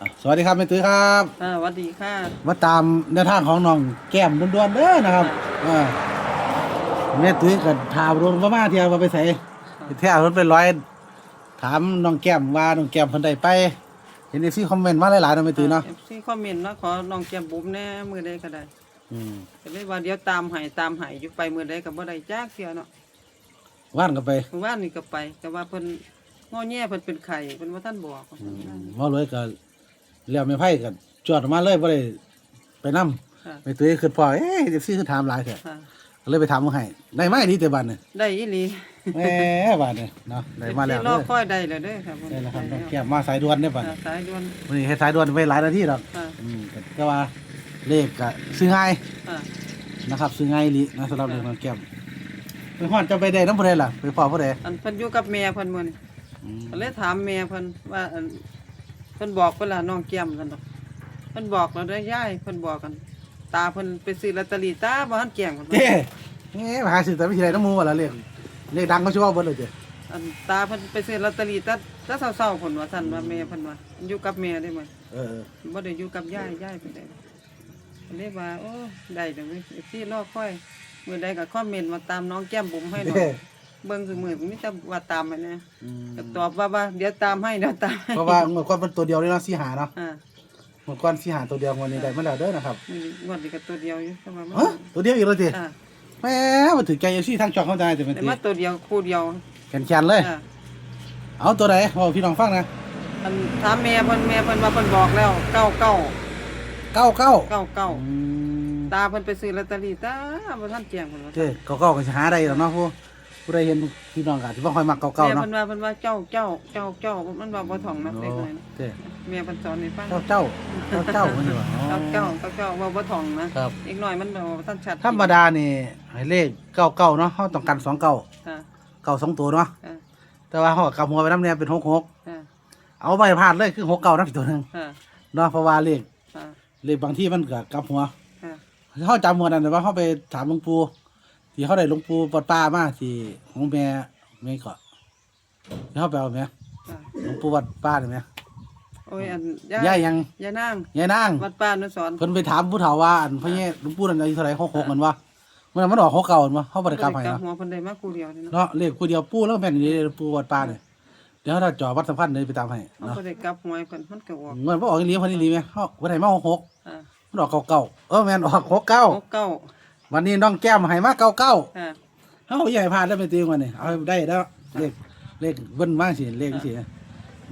อะสวัสดีครับแม่ตุ้ยครับอ่าสวัสดีค่ะมาตามแนวทางของน้องแก้มด่วนๆเด้อนะครับอ่าแม่ตุ้ยก็ถามรถว่ามาเที่ยวว่าไปใส่เที่ยวรถไปร้อย ถามน้องแก้มว่าน้องแก้มเพิ่นได้ไป เห็นในซี่คอมเมนต์มาหลายๆเนาะแม่ตุ้ยเนาะเอฟซีคอมเมนต์มาขอน้องแก้มบุ๋มแน่มือใดก็ได้อืมก็เลยว่าเดี๋ยวตามให้ตามให้อยู่ไปมือใดก็บ่ได้จักเที่ยเนาะว่านก็ไปเมื่อวานนี่ก็ไปก็ว่าเพิ่นงอแย่เพิ่นเป็นไข้เพิ่นว่าท่านบอกอืมว่าเลยก็ เรียกไม่ไพ่ก็จอดออกมาเลยบ่ได้ไปนํค่ะแม่ตุ้ยคือพอเอ๊ะเดี๋ยวซี่คือถามหลายแท้ค่ะก็เลยไปถามมาให้ได้ไหมดีแต่บัดเนี่ยได้อีหลีแหมบัดเนี่ยเนาะได้มาแล้วรเด้ออค่อยได้แล้วเด้อครับได้แล้วครับน้องได้แก้มมาสายด่วนเนี่ยบัดค่ะสายด่วนวันนี้ให้สายด่วนไปหลายนาทีหรอกค่ะอืมก็ว่าเลขก็ซื้อง่าย ค่ะ นะครับ ซื้อง่ายอีหลินะสำหรับเลขน้องแก้มไปฮอดจะไปได้น้ำผู้ใดล่ะไปพอผู้ใดอันเพิ่นอยู่กับแม่เพิ่นมื้อนี้อืมก็เลยถามแม่เพิ่นว่าอันเพิ่นบอกเพิ่นล่ะน้องแก้มกันดอกเพิ่นบอกแล้วเด้อยายเพิ่นบอกกัน ตาเพิ่นไปซื้อลอตเตอรี่ตาบ่ทันแจ้งเพิ่นว่าเจ้เอ๊ะมาหาซื้อแต่ไม่ใช่ไรน้ำหมูวะละเลขเลขดังก็ชั่วเบิดเลยเจ้อันตาเพิ่นไปซื้อลอตเตอรี่ตาตาเศร้าๆเพิ่นว่าซั่นว่าแม่เพิ่นว่าอยู่กับแม่ได้มั้ยเออบ่ได้อยู่กับยายยายเพิ่นได้ก็เลยว่าโอ้ได้จังเว้ยสิรอค่อย มื้อใดก็คอมเมนต์มาตามน้องแก้มบุ๋มให้หน่อย เจ้เบิ่งคือมื้อมีแต่ว่าตามให้นะอืมก็ตอบว่าว่าเดี๋ยวตามให้เดี๋ยวตามให้เพราะว่าเมื่อก่อนเป็นตัวเดียวเลยเนาะสีหาเนาะอ่าเมื่อก่อนสีหาตัวเดียววันนี้ได้มาแล้วเด้อนะครับนี่งวดนี้ก็ตัวเดียวอยู่แต่ว่ามันฮะตัวเดียวอีกแล้วเจ้อ่าแหม่มาถึงใจเอฟซีทางจองเข้าใจแต่เป็นแต่ตีมาตัวเดียวคู่เดียวแขนแขนๆเลย อ่าเอาตัวไหนบอกพี่น้องฟังนะอันถามแม่เพิ่นแม่เพิ่นว่าเพิ่นบอกแล้วเก้าเก้าเก้าเก้าเก้าเก้าอืมตาเพิ่นไปซื้อลอตเตอรี่ตาบ่ทันแจ้งเพิ่นว่าเจ้เก้าเก้าก็จะหาได้หรอกเนาะผู้ ผู้ใดเห็นพี่น้องกันที่ว่าคอยมักเก้าเก้าแม่เนาะเพิ่นว่าเพิ่นว่าเจ้าเจ้าเจ้าเจ้ามันว่าบ่ท่องนักโอ้เด็กเลยนะเจ้แม่เพิ่นสอนให้ฟังเจ้าเจ้าเจ้าเจ้ามันอยู่ว่าอ๋อ เจ้าเจ้าเจ้าเจ้าว่าบ่ท่องนะครับอีกหน่อยมันบ่ทันชัดธรรมดานี่ให้เลขเก้าเก้าเนาะเขาต้องการสองเก้าค่ะเก้าสองตัวเนาะค่ะแต่ว่าเขาก็กำหัวไปน้ำเนี่ยเป็นหกหกค่ะเอาไปพลาดเลยคือหกเก้านับตัวหนึ่งค่ะเนาะเพราะว่าเลขค่ะเลขบางที่มันก็กลับหัวค่ะ เขาจำหัวนั่นแต่ว่าเขาไปถามหลวงปู่ ที่เขาได้หลวงปู่ปอดป้ามาที่ของแม่แม่เกาะที่เขาไปเอาไหมค่ะหลวงปู่วัดป้าเห็นไหมโอ้ยอันย่ายยังย่านางยายนางวัดป้านุสรณ์เพิ่นไปถามผู้เฒ่าว่าอันพระเยหลวงปู่นั่นอายุเท่าไหร่หกหกกันวะเมื่อนั้นมันออกหกเก่ากันวะเขาบริกรรมให้กับเนาะ หัวเพิ่นได้มาคู่เดียวนี่เนาะเนาะเลขคู่เดียวปู่แล้วแม่นอยู่ในปู่วัดป้าเนี่ยเดี๋ยวเราจ่อวัดสัมพันธ์เลยไปตามให้เอาเนาะบ่ได้กลับหัวให้เพิ่นมันก็ออกเงินพ่อออกอีหลีเพันอีหลีไหมเขาวันไหนมาหกหกอ่ามันออกเก่าเก่าเออแม่นออกหกเก้าหกเก้า วันนี้น้องแก้มให้มาเก้าเก้าค่ะเขาใหญ่พลาดได้ไปตีวันนี้เอาได้แล้วเลขเลขเบิ้ลมากสิเลขสิ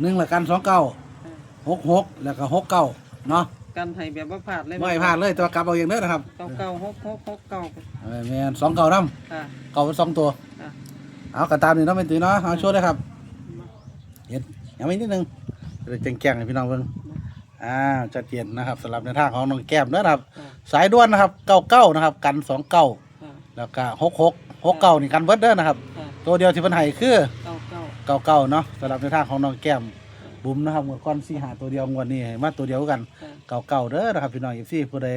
หนึ่งละกันสองเก้าอ่าหกหกแล้วก็หกเก้าเนาะกันให้แบบว่าพลาดเลยไม่พลาดเลยแต่ว่ากลับเอาเองเด้อนะครับเก้าเก้าหกหกหกเก้าเออแม่นสองเก้าน้ค่ะำเก้าเป็นสองตัวค่ะ เอากระตามนี่เนาะเป็นตีเนาะเอาโชว์ได้ครับเห็นยังไม่นิดนึงจะได้แจ้งๆให้พี่น้องเบิ่ง อ่าจัดเจนนะครับสำหรับในทางของน้องแก้มเด้อนะครับค่ะสายด่วนนะครับเก้าเก้านะครับ กันสองเก้าค่ะแล้วก็หกหกหกเก้านี่กันเบิดเด้อนะครับค่ะตัวเดียวที่เพิ่นให้คือเก้าเก้าเก้าเก้าเนาะสำหรับในทางของน้องแก้มบุ๋มนะครับงวดก้อนสี่หาตัวเดียวงวดนี้ให้มาตัวเดียวกันค่ะเก้าเก้าเด้อนะครับพี่น้องอีซี่ผู้ใด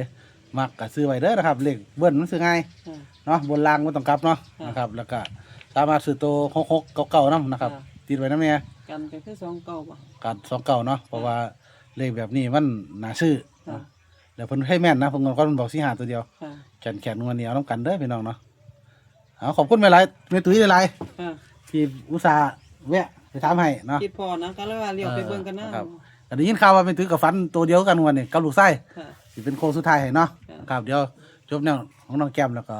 มักก็ซื้อไว้เด้อนะครับเลขเบิ้ลมันซื้อง่ายค่ะเนาะบนล่างไม่ต้องกลับเนาะค่ะนะครับ แล้วก็สามารถซื้อตัวหกหกเก้าเก้านํนะครับค่ะติดไว้น้ำเนี่ยกันก็คือสองเก้าบ่กัดสองเก้าเนาะเพราะว่า เลขแบบนี้มันน่าซื้อค่ะ แล้วเพิ่นให้แม่นนะเพิ่นก็บอกสี่หาตัวเดียวค่ะแขนแขนงวดนี้เอาน้ำกันเด้อพี่น้องเนาะเอาขอบคุณไม่ไรไม่ตุ้ยหลายค่ะๆที่อุตส่าห์แวะไปถามให้เนาะ คิดพอนะก็เลยว่าเลี้ยวไปเบิ่งกันนะครับแต่ได้ยินข่าวว่าเป็นถือกับฟันตัวเดียวกันวันนี้กับลูกไส้ค่ะ สิเป็นโค้งสุดท้ายให้เนาะค่ะ ครับเดี๋ยวจบแนวของน้องแก้มแล้วก็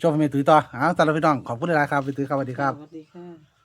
จบให้เมตุยต่อเอาตาลาพี่น้องขอบคุณหลายๆครับไปตุยครับสวัสดีครับ สวัสดีค่ะ